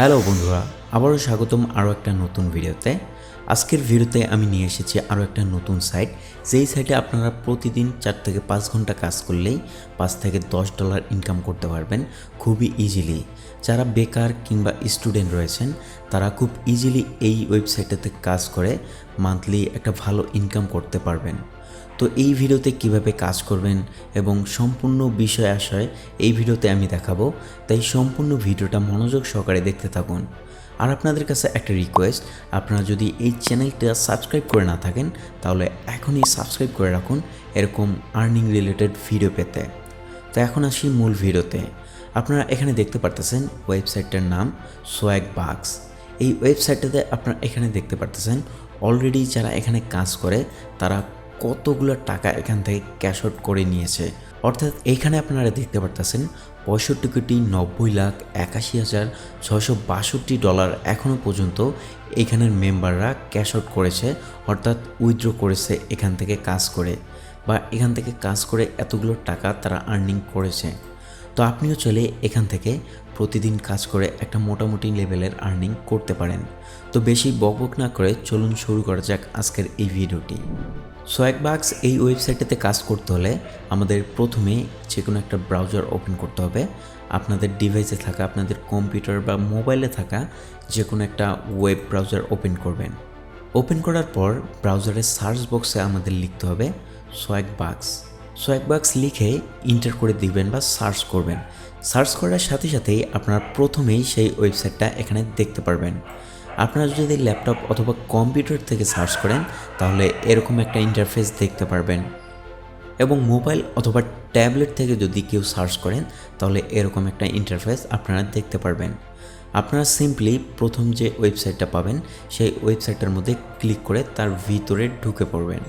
Hello বন্ধুরা, আবারও স্বাগতম আরও একটা নতুন ভিডিওতে। আজকের ভিডিওতে আমি নিয়ে এসেছি আরও একটা নতুন সাইট যেই সাইটে আপনারা প্রতিদিন চার থেকে পাঁচ ঘণ্টা কাজ করলেই পাঁচ থেকে দশ ডলার ইনকাম করতে পারবেন খুবই ইজিলি যারা বেকার কিংবা স্টুডেন্ট রয়েছেন, তারা খুব ইজিলি এই ওয়েবসাইটটাতে কাজ করে মান্থলি একটা ভালো ইনকাম করতে পারবেন। তো এই ভিডিওতে কীভাবে কাজ করবেন এবং সম্পূর্ণ বিষয় আশয় এই ভিডিওতে আমি দেখাবো। তাই সম্পূর্ণ ভিডিওটা মনোযোগ সহকারে দেখতে থাকুন। আর আপনাদের কাছে একটা রিকোয়েস্ট আপনারা যদি এই চ্যানেলটা সাবস্ক্রাইব করে না থাকেন, তাহলে এখনই সাবস্ক্রাইব করে রাখুন এরকম আর্নিং রিলেটেড ভিডিও পেতে। তো এখন আসি মূল ভিডিওতে। আপনারা এখানে দেখতে পারতেছেন ওয়েবসাইটটার নাম সোয়াগ বাক্স এই ওয়েবসাইটটাতে আপনারা এখানে দেখতে পারতেছেন অলরেডি যারা এখানে কাজ করে, তারা কতগুলো টাকা এখান থেকে ক্যাশ আউট করে নিয়েছে। অর্থাৎ এইখানে আপনারা দেখতে পারতেছেন পঁয়ষট্টি কোটি নব্বই লাখ একাশি হাজার ছয়শো বাষট্টি ডলার এখনও পর্যন্ত এখানের মেম্বাররা ক্যাশ আউট করেছে, অর্থাৎ উইথড্র করেছে এখান থেকে কাজ করে বা এখান থেকে কাজ করে এতগুলো টাকা তারা আর্নিং করেছে। তো আপনিও চলে এখান থেকে প্রতিদিন কাজ করে একটা মোটামুটি লেভেলের আর্নিং করতে পারেন। তো বেশি বকবক না করে চলুন শুরু করা যাক আজকের এই ভিডিওটি সোয়াকবাক্স এই ওয়েবসাইটটাতে কাজ করতে হলে আমাদের প্রথমে যে কোনো একটা ব্রাউজার ওপেন করতে হবে। আপনাদের ডিভাইসে থাকা, আপনাদের কম্পিউটার বা মোবাইলে থাকা যে কোনো একটা ওয়েব ব্রাউজার ওপেন করবেন। ওপেন করার পর ব্রাউজারের সার্চ বক্সে আমাদের লিখতে হবে সোয়াকবাক্স সোয়াকবাক্স লিখে ইন্টার করে দিবেন বা সার্চ করবেন। সার্চ করার সাথে সাথেই আপনারা প্রথমেই সেই ওয়েবসাইটটা এখানে দেখতে পারবেন। আপনারা যদি ল্যাপটপ অথবা কম্পিউটার থেকে সার্চ করেন, তাহলে এরকম একটা ইন্টারফেস দেখতে পারবেন। এবং মোবাইল অথবা ট্যাবলেট থেকে যদি কেউ সার্চ করেন, তাহলে এরকম একটা ইন্টারফেস আপনারা দেখতে পারবেন। আপনারা সিম্পলি প্রথম যে ওয়েবসাইটটা পাবেন, সেই ওয়েবসাইটটার মধ্যে ক্লিক করে তার ভিতরে ঢুকে পড়বেন।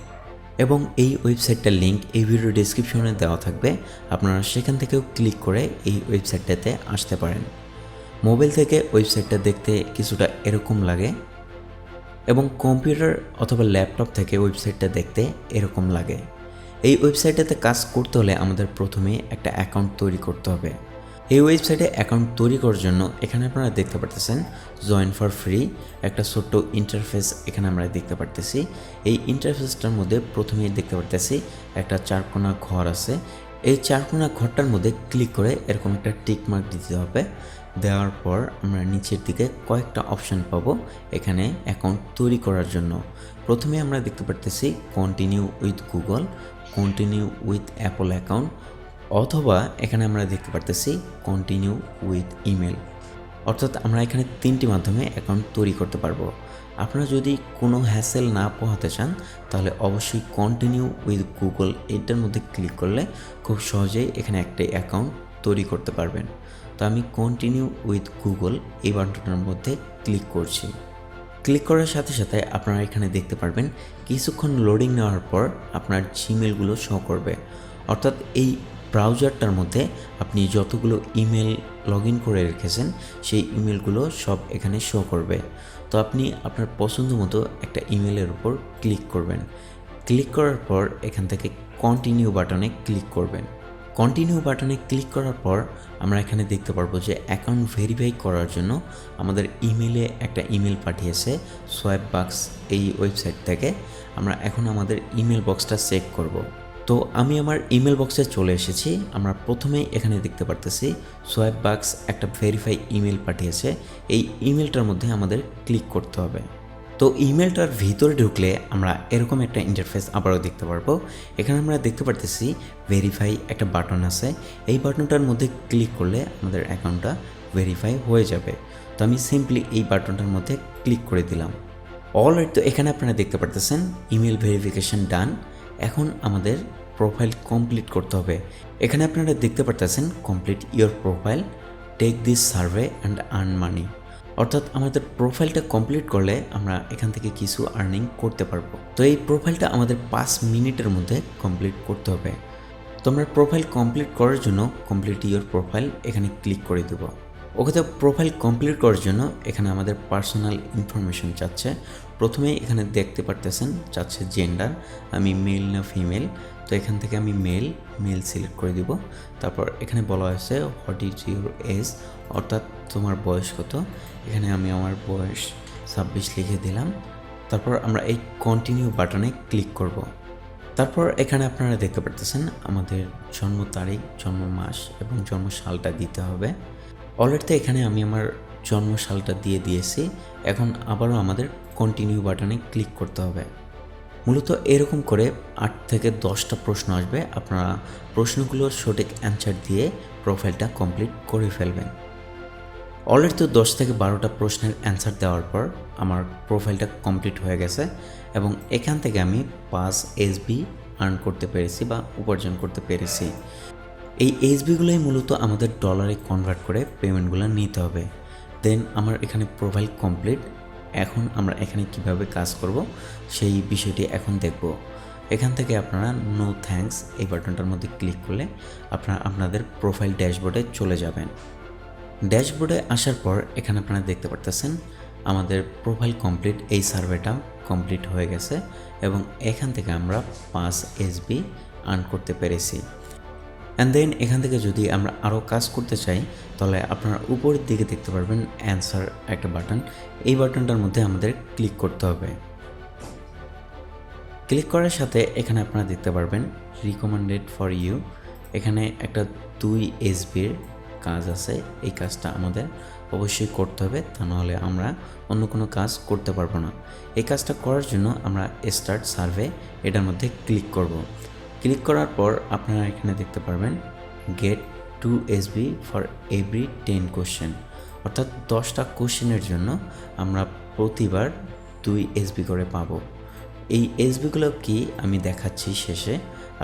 এবং এই ওয়েবসাইটটার লিঙ্ক এই ভিডিও ডিসক্রিপশনে দেওয়া থাকবে। আপনারা সেখান থেকেও ক্লিক করে এই ওয়েবসাইটটাতে আসতে পারেন। মোবাইল থেকে ওয়েবসাইটটা দেখতে কিছুটা এরকম লাগে এবং কম্পিউটার অথবা ল্যাপটপ থেকে ওয়েবসাইটটা দেখতে এরকম লাগে। এই ওয়েবসাইটটাতে কাজ করতে হলে আমাদের প্রথমে একটা অ্যাকাউন্ট তৈরি করতে হবে। এই ওয়েবসাইটে অ্যাকাউন্ট তৈরি করার জন্য এখানে আপনারা দেখতে পারতেছেন জয়েন ফর ফ্রি একটা ছোট্ট ইন্টারফেস এখানে আমরা দেখতে পারতেছি। এই ইন্টারফেসটার মধ্যে প্রথমেই দেখতে পারতেছি একটা চারকোনা ঘর আছে। এই চারকোনা ঘরটার মধ্যে ক্লিক করে এরকম একটা টিক মার্ক দিতে হবে। দেওয়ার পর আমরা নিচের দিকে কয়েকটা অপশান পাবো এখানে অ্যাকাউন্ট তৈরি করার জন্য। প্রথমে আমরা দেখতে পারতেছি continue with Google continue with Apple account অথবা এখানে আমরা দেখতে পারতেছি কন্টিনিউ উইথ ইমেল অর্থাৎ আমরা এখানে তিনটি মাধ্যমে অ্যাকাউন্ট তৈরি করতে পারব। আপনারা যদি কোনো হ্যাসেল না পোহাতে চান, তাহলে অবশ্যই কন্টিনিউ উইথ গুগল এটার মধ্যে ক্লিক করলে খুব সহজেই এখানে একটা অ্যাকাউন্ট তৈরি করতে পারবেন। তো আমি কন্টিনিউ উইথ গুগল এই বাটনটার মধ্যে ক্লিক করছি। ক্লিক করার সাথে সাথে আপনারা এখানে দেখতে পারবেন কিছুক্ষণ লোডিং নেওয়ার পর আপনার জিমেলগুলো শো করবে। অর্থাৎ এই ব্রাউজারটার মধ্যে আপনি যতগুলো ইমেল লগ ইন করে রেখেছেন, সেই ইমেলগুলো সব এখানে শো করবে। তো আপনি আপনার পছন্দ মতো একটা ইমেলের উপর ক্লিক করবেন। ক্লিক করার পর এখান থেকে কন্টিনিউ বাটনে ক্লিক করবেন। কন্টিনিউ বাটনে ক্লিক করার পর আমরা এখানে দেখতে পারব যে অ্যাকাউন্ট ভেরিফাই করার জন্য আমাদের ইমেলে একটা ইমেল পাঠিয়েছে সোয়াপ বাক্স এই ওয়েবসাইট থেকে। আমরা এখন আমাদের ইমেল বক্সটা চেক করব। তো আমি আমার ইমেল বক্সে চলে এসেছি। আমরা প্রথমেই এখানে দেখতে পারতেছি সোয়াপ বাক্স একটা ভেরিফাই ইমেল পাঠিয়েছে। এই ইমেলটার মধ্যে আমাদের ক্লিক করতে হবে। তো ইমেলটার ভিতরে ঢুকলে আমরা এরকম একটা ইন্টারফেস আবারও দেখতে পারব। এখানে আমরা দেখতে পারতেছি ভেরিফাই একটা বাটন আছে। এই বাটনটার মধ্যে ক্লিক করলে আমাদের অ্যাকাউন্টটা ভেরিফাই হয়ে যাবে। তো আমি সিম্পলি এই বাটনটার মধ্যে ক্লিক করে দিলাম। অলরেডি তো এখানে আপনারা দেখতে পারতেছেন ইমেল ভেরিফিকেশন ডান এখন আমাদের প্রোফাইল কমপ্লিট করতে হবে। এখানে আপনারা দেখতে পারতেছেন complete your profile take this survey and earn money অর্থাৎ আমাদের প্রোফাইলটা কমপ্লিট করলে আমরা এখান থেকে কিছু আর্নিং করতে পারব। তো এই প্রোফাইলটা আমাদের পাঁচ মিনিটের মধ্যে কমপ্লিট করতে হবে। তোমরা প্রোফাইল কমপ্লিট করার জন্য কমপ্লিট ইউর প্রোফাইল এখানে ক্লিক করে দেবো। ওকে তো প্রোফাইল কমপ্লিট করার জন্য এখানে আমাদের পার্সোনাল ইনফরমেশন চাচ্ছে। প্রথমে এখানে দেখতে পারতেছেন, চাচ্ছে জেন্ডার আমি মেল না ফিমেল তো এখান থেকে আমি মেল মেল সিলেক্ট করে দিব। তারপর এখানে বলা হয়েছে হোয়াট ইজ ইউর এজ অর্থাৎ তোমার বয়স কত? এখানে আমি আমার বয়স ছাব্বিশ লিখে দিলাম। তারপর আমরা এই কন্টিনিউ বাটনে ক্লিক করব। তারপর এখানে আপনারা দেখতে পারতেছেন, আমাদের জন্ম তারিখ, জন্ম মাস এবং জন্ম সালটা দিতে হবে। অলরেডি তো এখানে আমি আমার জন্ম সালটা দিয়ে দিয়েছি। এখন আবারও আমাদের কন্টিনিউ বাটনে ক্লিক করতে হবে। মূলত এরকম করে আট থেকে দশটা প্রশ্ন আসবে। আপনারা প্রশ্নগুলোর সঠিক অ্যান্সার দিয়ে প্রোফাইলটা কমপ্লিট করে ফেলবেন। অলরেডি তো দশ থেকে বারোটা প্রশ্নের অ্যান্সার দেওয়ার পর আমার প্রোফাইলটা কমপ্লিট হয়ে গেছে এবং এখান থেকে আমি পাঁচ এসবি আর্ন করতে পেরেছি বা উপার্জন করতে পেরেছি। এই এসবিগুলোই মূলত আমাদের ডলারে কনভার্ট করে পেমেন্টগুলো নিতে হবে। দেন আমার এখানে প্রোফাইল কমপ্লিট এখন আমরা এখানে কীভাবে কাজ করব, সেই বিষয়টি এখন দেখব। এখান থেকে আপনারা নো থ্যাঙ্কস এই বাটনটার মধ্যে ক্লিক করলে আপনারা আপনাদের প্রোফাইল ড্যাশবোর্ডে চলে যাবেন। ড্যাশবোর্ডে আসার পর এখানে আপনারা দেখতে পারতেছেন, আমাদের প্রোফাইল কমপ্লিট এই সার্ভেটা কমপ্লিট হয়ে গেছে এবং এখান থেকে আমরা পাঁচ এসবি আর্ন করতে পেরেছি। অ্যান্ড দেন এখান থেকে যদি আমরা আরও কাজ করতে চাই, তাহলে আপনারা উপরের দিকে দেখতে পারবেন অ্যান্সার একটা বাটন এই বাটনটার মধ্যে আমাদের ক্লিক করতে হবে। ক্লিক করার সাথে এখানে আপনারা দেখতে পারবেন রিকমেন্ডেড ফর ইউ এখানে একটা দুই এসবির কাজ আছে, এই কাজটা আমাদের অবশ্যই করতে হবে, তা নাহলে আমরা অন্য কোনো কাজ করতে পারব না। এই কাজটা করার জন্য আমরা স্টার্ট সার্ভে এটার মধ্যে ক্লিক করব। ক্লিক করার পর আপনারা এখানে দেখতে পারবেন get two S B for every ten question অর্থাৎ দশটা কোশ্চেনের জন্য আমরা প্রতিবার দুই এস বি করে পাবো। এই এস বিগুলো কি আমি দেখাচ্ছি শেষে,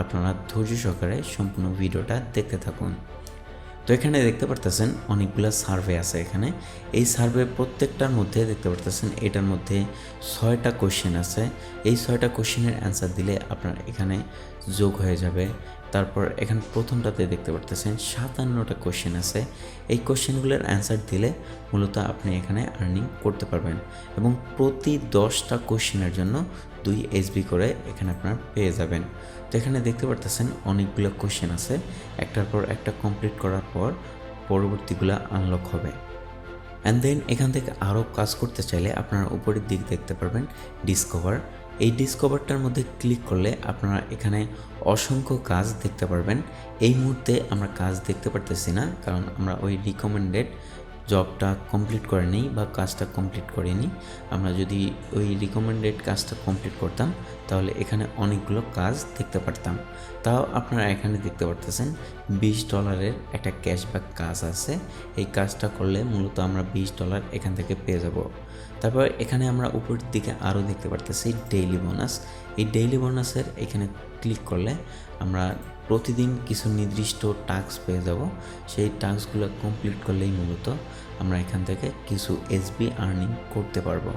আপনারা ধৈর্য সহকারে সম্পূর্ণ ভিডিওটা দেখতে থাকুন। তো এখানে দেখতে পারতেছেন অনেকগুলো সার্ভে আছে এখানে। এই সার্ভে প্রত্যেকটার মধ্যে দেখতে পারতেছেন এটার মধ্যে ছয়টা কোশ্চেন আছে। এই ছয়টা কোশ্চেনের অ্যান্সার দিলে আপনার এখানে যোগ হয়ে যাবে। তারপর এখানে প্রথমটাতে দেখতে পারতেছেন সাতান্নটা কোশ্চেন আছে। এই কোশ্চেনগুলোর অ্যান্সার দিলে মূলত আপনি এখানে আর্নিং করতে পারবেন। এবং প্রতি দশটা কোশ্চেনের জন্য দুই এসবি করে এখানে আপনার পেয়ে যাবেন। তো এখানে দেখতে পারতেছেন অনেকগুলো কোশ্চেন আছে। একটার পর একটা কমপ্লিট করার পর পরবর্তীগুলো আনলক হবে। অ্যান্ড দেন এখান থেকে আরও কাজ করতে চাইলে আপনারা উপরের দিক দেখতে পারবেন ডিসকভার এই ডিসকভারটার মধ্যে ক্লিক করলে আপনারা এখানে অসংখ্য কাজ দেখতে পারবেন। এই মুহূর্তে আমরা কাজ দেখতে পারতেছি না, কারণ আমরা ওই রিকমেন্ডেড জবটা কমপ্লিট করে নিই বা কাজটা কমপ্লিট করিনি, আমরা যদি ওই রিকমেন্ডেড কাজটা কমপ্লিট করতাম, তাহলে এখানে অনেকগুলো কাজ দেখতে পারতাম। তাও আপনারা এখানে দেখতে পারতেছেন, বিশ ডলারের একটা ক্যাশব্যাক কাজ আছে। এই কাজটা করলে মূলত আমরা বিশ ডলার এখান থেকে পেয়ে যাব। তারপর এখানে আমরা উপরের দিকে আরও দেখতে পারতেছি ডেইলি বোনাস এই ডেইলি বোনাসের এখানে ক্লিক করলে আমরা প্রতিদিন কিছু নির্দিষ্ট টাস্ক পেয়ে যাব। সেই টাস্কগুলো কমপ্লিট করলেই মূলত আমরা এখান থেকে কিছু এসবি আর্নিং করতে পারব।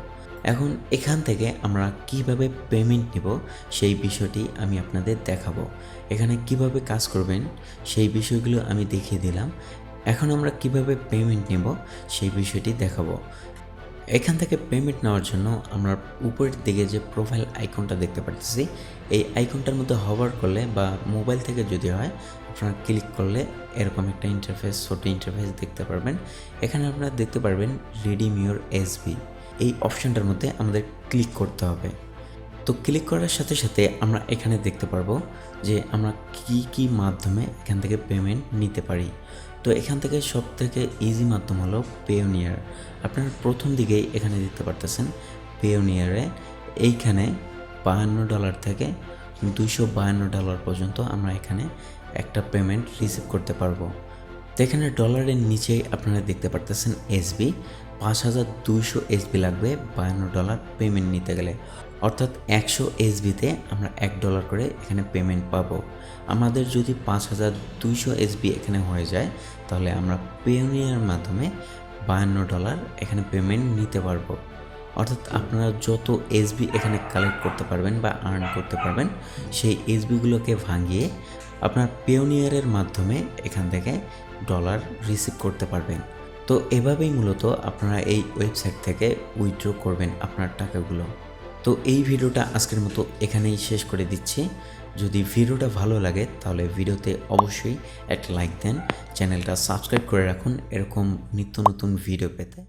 এখন এখান থেকে আমরা কীভাবে পেমেন্ট নিব সেই বিষয়টি আমি আপনাদের দেখাবো। এখানে কীভাবে কাজ করবেন সেই বিষয়গুলো আমি দেখিয়ে দিলাম। এখন আমরা কীভাবে পেমেন্ট নেব সেই বিষয়টি দেখাবো। এখান থেকে পেমেন্ট নেওয়ার জন্য আমরা উপরের দিকে যে প্রোফাইল আইকনটা দেখতে পাচ্ছি এই আইকনটার মধ্যে হভার করলে বা মোবাইল থেকে যদি হয়, আপনারা ক্লিক করলে এরকম একটা ইন্টারফেস ছোট ইন্টারফেস দেখতে পারবেন। এখানে আপনারা দেখতে পারবেন রিডিম ইউর এসবি এই অপশানটার মধ্যে আমাদের ক্লিক করতে হবে। তো ক্লিক করার সাথে সাথে আমরা এখানে দেখতে পারব যে আমরা কি কি মাধ্যমে এখান থেকে পেমেন্ট নিতে পারি। তো এখান থেকে সব থেকে ইজি মাধ্যম হলো পেওনিয়ার আপনারা প্রথম দিকেই এখানে দেখতে পারতেছেন পেওনিয়ারে এইখানে বাহান্ন ডলার থেকে দুইশো বাহান্ন ডলার পর্যন্ত আমরা এখানে একটা পেমেন্ট রিসিভ করতে পারব। তো এখানে ডলারের নিচেই আপনারা দেখতে পারতেছেন এসবি পাঁচ হাজার দুইশো এসবি লাগবে বায়ান্ন ডলার পেমেন্ট নিতে গেলে। অর্থাৎ একশো এসবিতে আমরা এক ডলার করে এখানে পেমেন্ট পাবো। আমাদের যদি পাঁচ হাজার দুইশো এসবি এখানে হয়ে যায়, তাহলে আমরা পেওনিয়ার মাধ্যমে বায়ান্ন ডলার এখানে পেমেন্ট নিতে পারব। অর্থাৎ আপনারা যত এসবি এখানে কালেক্ট করতে পারবেন বা আর্ন করতে পারবেন, সেই এসবিগুলোকে ভাঙিয়ে আপনার পেওনিয়ারের মাধ্যমে এখান থেকে ডলার রিসিভ করতে পারবেন। তো এভাবেই মূলত আপনারা এই ওয়েবসাইট থেকে উইথড্র করবেন আপনার টাকাগুলো। তো এই ভিডিওটা আজকের মতো এখানেই শেষ করে দিচ্ছি। যদি ভিডিওটা ভালো লাগে, তাহলে ভিডিওতে অবশ্যই একটা লাইক দেন, চ্যানেলটা সাবস্ক্রাইব করে রাখুন এরকম নিত্য নতুন ভিডিও পেতে।